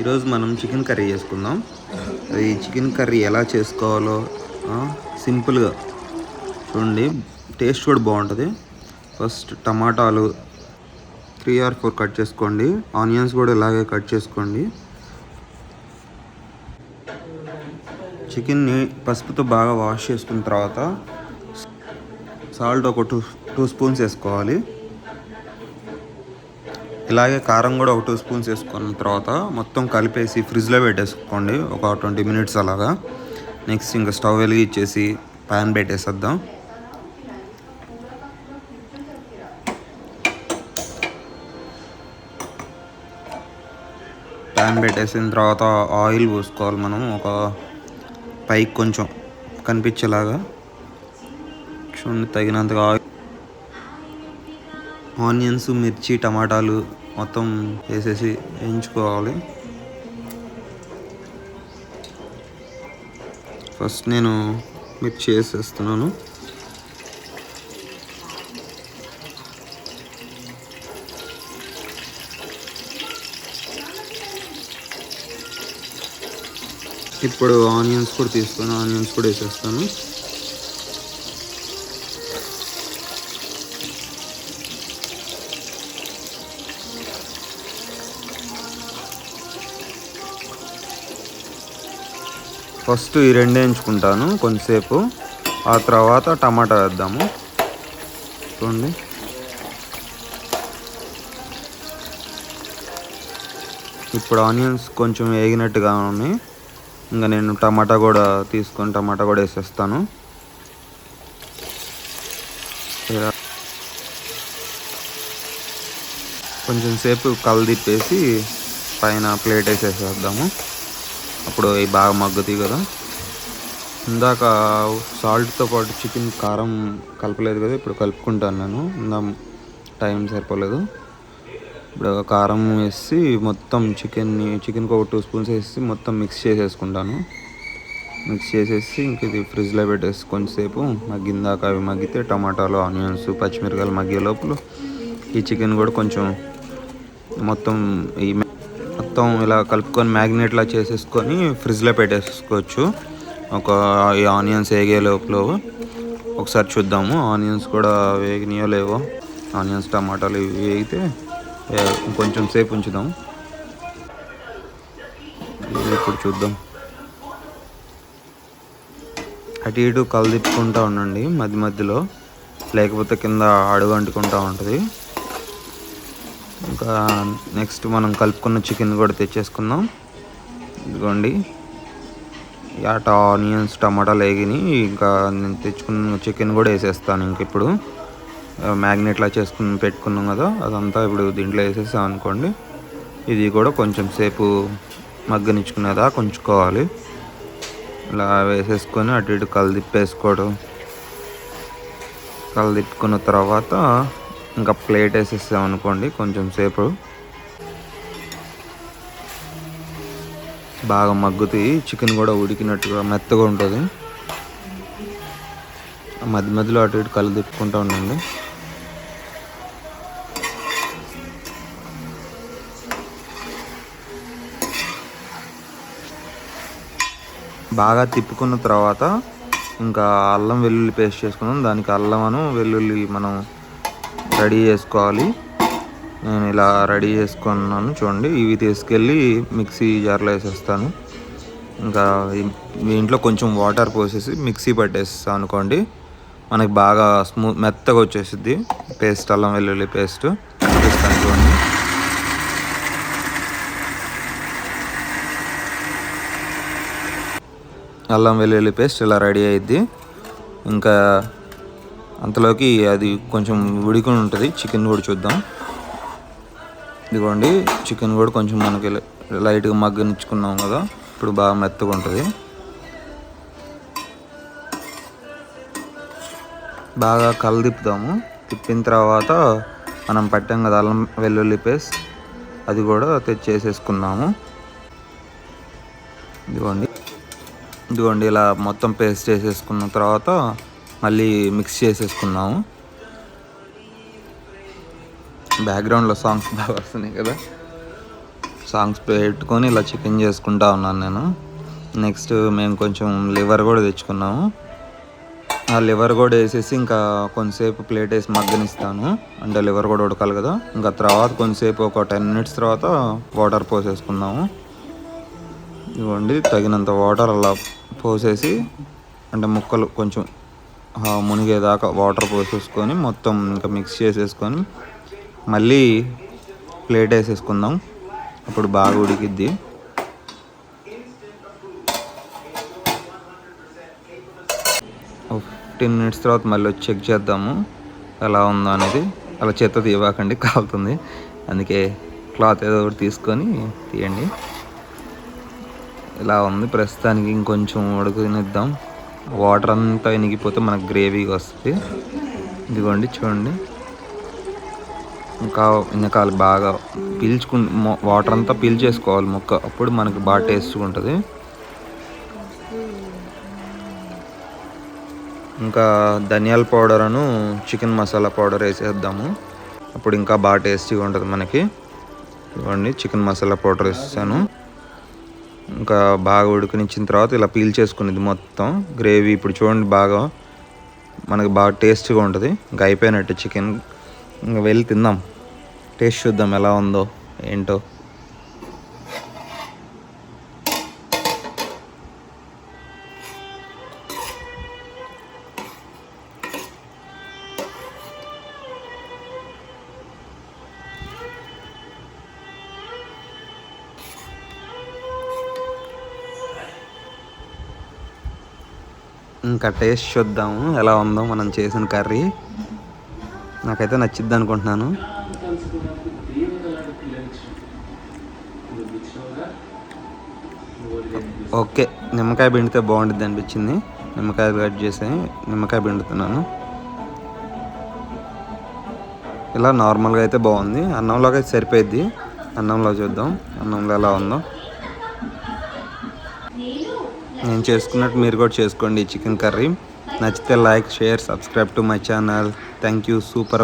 ఈరోజు మనం chicken curry చేసుకుందాం. అది చికెన్ కర్రీ ఎలా చేసుకోవాలో సింపుల్గా చూడండి. టేస్ట్ కూడా బాగుంటుంది. ఫస్ట్ టమాటాలు త్రీ ఆర్ ఫోర్ కట్ చేసుకోండి. ఆనియన్స్ కూడా ఇలాగే కట్ చేసుకోండి. చికెన్ని పసుపుతో బాగా వాష్ చేసుకున్న తర్వాత సాల్ట్ ఒక టూ టూ స్పూన్స్ వేసుకోవాలి. ఇలాగే కారం కూడా ఒక టూ స్పూన్స్ వేసుకున్న తర్వాత మొత్తం కలిపేసి ఫ్రిడ్జ్లో పెట్టేసుకోండి. ఒక ట్వంటీ మినిట్స్ అలాగా. నెక్స్ట్ ఇంకా స్టవ్ వెలిగించేసి ప్యాన్ పెట్టేసేద్దాం. ప్యాన్ పెట్టేసిన తర్వాత ఆయిల్ పోసుకోవాలి మనం. ఒక పైకి కొంచెం కనిపించేలాగా. చూడండి తగినంతగా ఆయిల్ ఆనియన్స్ మిర్చి టమాటాలు మొత్తం వేసేసి వేయించుకోవాలి. ఫస్ట్ నేను మిర్చి వేసేస్తున్నాను. ఇప్పుడు ఆనియన్స్ కూడా తీసుకొని ఆనియన్స్ కూడా వేసేస్తాను. ఫస్ట్ ఈ రెండు వేయించుకుంటాను కొంతసేపు. ఆ తర్వాత టమాటా వేద్దాము. చూడండి. ఇప్పుడు ఆనియన్స్ కొంచెం వేగినట్టుగా ఉన్నాయి. ఇంకా నేను టమాటా కూడా తీసుకొని టమాటా కూడా వేసేస్తాను. కొంచెం సేపు కలదిప్పేసి పైన ప్లేట్ వేసేసేద్దాము. అప్పుడు అవి బాగా మగ్గుతాయి కదా. ఇందాక సాల్ట్తో పాటు చికెన్ కారం కలపలేదు కదా ఇప్పుడు కలుపుకుంటాను నేను. ఇందా టైం సరిపోలేదు. ఇప్పుడు కారం వేసి మొత్తం చికెన్ని చికెన్కి ఒక టూ స్పూన్స్ వేసి మొత్తం మిక్స్ చేసేసుకుంటాను. మిక్స్ చేసేసి ఇంక ఇది ఫ్రిడ్జ్లో పెట్టేసి కొంచెంసేపు మగ్గిందాక అవి మగ్గితే టమాటాలు ఆనియన్స్ పచ్చిమిరకాయలు మగ్గే లోపల ఈ చికెన్ కూడా కొంచెం మొత్తం ఈ మొత్తం ఇలా కలుపుకొని మ్యాగ్నేట్లా చేసేసుకొని ఫ్రిడ్జ్లో పెట్టేసుకోవచ్చు. ఒక ఈ ఆనియన్స్ వేగే లోపల ఒకసారి చూద్దాము. ఆనియన్స్ కూడా వేగినాయో లేవో? ఆనియన్స్ టమాటాలు ఇవి వేగితే కొంచెం సేపు ఉంచుదాం. ఇప్పుడు చూద్దాం. అటు ఇటు కలదిప్పుకుంటూ ఉండండి మధ్య మధ్యలో. లేకపోతే కింద అడుగు అంటుకుంటూ ఉంటుంది. ఇంకా నెక్స్ట్ మనం కలుపుకున్న చికెన్ కూడా తెచ్చేసుకుందాం. ఇదిగోండి. యాట ఆనియన్స్ టమాటాలు వేగిని ఇంకా నేను తెచ్చుకున్న చికెన్ కూడా వేసేస్తాను ఇంక ఇప్పుడు. మ్యాగ్నెట్లా చేసుకుని పెట్టుకున్నాం కదా అదంతా ఇప్పుడు దీంట్లో వేసేసాం అనుకోండి. ఇది కూడా కొంచెం సేపు మగ్గనిచ్చుకునేదా కొంచుకోవాలి. ఇలా వేసేసుకొని అటు ఇటు కలదిప్పేసుకోవడం కలదిప్పుకున్న తర్వాత ఇంకా ప్లేట్ వేసేస్తాం అనుకోండి కొంచెం సేపు. బాగా మగ్గుతాయి. చికెన్ కూడా ఉడికినట్టుగా మెత్తగా ఉంటుంది. మధ్య మధ్యలో అటు ఇటు కళ్ళు తిప్పుకుంటూ ఉండండి. బాగా తిప్పుకున్న తర్వాత ఇంకా అల్లం వెల్లుల్లి పేస్ట్ చేసుకున్నాం దానికి అల్లమను వెల్లుల్లి మనం రెడీ చేసుకోవాలి. నేను ఇలా రెడీ చేసుకున్నాను చూడండి. ఇవి తీసుకెళ్ళి మిక్సీ జార్లో వేసేస్తాను. ఇంకా దీంట్లో కొంచెం వాటర్ పోసేసి మిక్సీ పట్టేస్తాను అనుకోండి. మనకి బాగా స్మూత్ మెత్తగా వచ్చేసిద్ది. పేస్ట్ అల్లం వెల్లుల్లి పేస్ట్ చూపిస్తాను చూడండి. అల్లం వెల్లుల్లి పేస్ట్ ఇలా రెడీ అయ్యిద్ది ఇంకా అంతలోకి అది కొంచెం ఉడికొని ఉంటుంది. చికెన్ కూడా చూద్దాం. ఇదిగోండి చికెన్ కూడా కొంచెం మనకి లైట్గా మగ్గనిచ్చుకున్నాం కదా. ఇప్పుడు బాగా మెత్తగా ఉంటుంది. బాగా కళ్ళు తిప్పుదాము. తిప్పిన తర్వాత మనం పట్టాం కదా అల్లం వెల్లుల్లి పేస్ట్. అది కూడా తెచ్చేసేసుకున్నాము ఇదిగోండి. ఇదిగోండి ఇలా మొత్తం పేస్ట్ చేసేసుకున్న తర్వాత మళ్ళీ మిక్స్ చేసేసుకున్నాము. బ్యాక్గ్రౌండ్లో సాంగ్స్ బాగా వస్తున్నాయి కదా. సాంగ్స్ పెట్టుకొని ఇలా చికెన్ చేసుకుంటా ఉన్నాను నేను. నెక్స్ట్ మేము కొంచెం లివర్ కూడా తెచ్చుకున్నాము. ఆ లివర్ కూడా వేసేసి ఇంకా కొంతసేపు ప్లేట్ వేసి మగ్గనిస్తాను. అంటే లివర్ కూడా ఉడకాలి కదా. ఇంకా తర్వాత కొంతసేపు ఒక టెన్ మినిట్స్ తర్వాత వాటర్ పోసేసుకుందాము. ఇవ్వండి తగినంత వాటర్ అలా పోసేసి అంటే ముక్కలు కొంచెం మునిగేదాకా వాటర్ పోసేసుకొని మొత్తం ఇంకా మిక్స్ చేసేసుకొని మళ్ళీ ప్లేట్ వేసేసుకుందాం. అప్పుడు బాగా ఉడికిద్ది. ఫిఫ్టీన్ మినిట్స్ తర్వాత మళ్ళీ వచ్చి చెక్ చేద్దాము. ఎలా ఉందో అనేది. అలా చేత్తో తీయబాకండి కాలుతుంది. అందుకే క్లాత్ ఏదో ఒకటి తీసుకొని తీయండి. ఇలా ఉంది. ప్రస్తుతానికి ఇంకొంచెం ఉడకనిద్దాం. వాటర్ అంతా ఇనిగిపోతే మనకు గ్రేవీగా వస్తుంది. ఇదిగోండి చూడండి. ఇంకా ఇంకా బాగా పీల్చుకు వాటర్ అంతా పీల్చేసుకోవాలి ముక్క. అప్పుడు మనకి బాగా టేస్ట్గా ఉంటుంది. ఇంకా ధనియాల పౌడర్ను చికెన్ మసాలా పౌడర్ వేసేద్దాము. అప్పుడు ఇంకా బాగా టేస్టీగా ఉంటుంది మనకి. ఇవ్వండి చికెన్ మసాలా పౌడర్ వేసాను. ఇంకా బాగా ఉడికినిచ్చిన తర్వాత ఇలా పీల్ చేసుకునేది మొత్తం. గ్రేవీ ఇప్పుడు చూడండి బాగా మనకి బాగా టేస్ట్గా ఉంటుంది. ఇంకా అయిపోయినట్టు చికెన్. ఇంకా వెళ్ళి తిందాం. టేస్ట్ చూద్దాం ఎలా ఉందో ఏంటో. ఇంకా టేస్ట్ చూద్దాము ఎలా ఉందో మనం చేసిన కర్రీ. నాకైతే నచ్చిద్ది అనుకుంటున్నాను. ఓకే నిమ్మకాయ పిండితే బాగుంటుంది అనిపించింది. నిమ్మకాయలు కట్ చేసి నిమ్మకాయ పిండుతున్నాను. ఇలా నార్మల్గా అయితే బాగుంది. అన్నంలోకి అయితే సరిపోయిద్ది. అన్నంలో చూద్దాం. అన్నంలో ఎలా ఉందో. నేను చేసుకున్నట్టు మీరు కూడా చేసుకోండి చికెన్ కర్రీ. నచ్చితే like share subscribe to my channel. Thank you super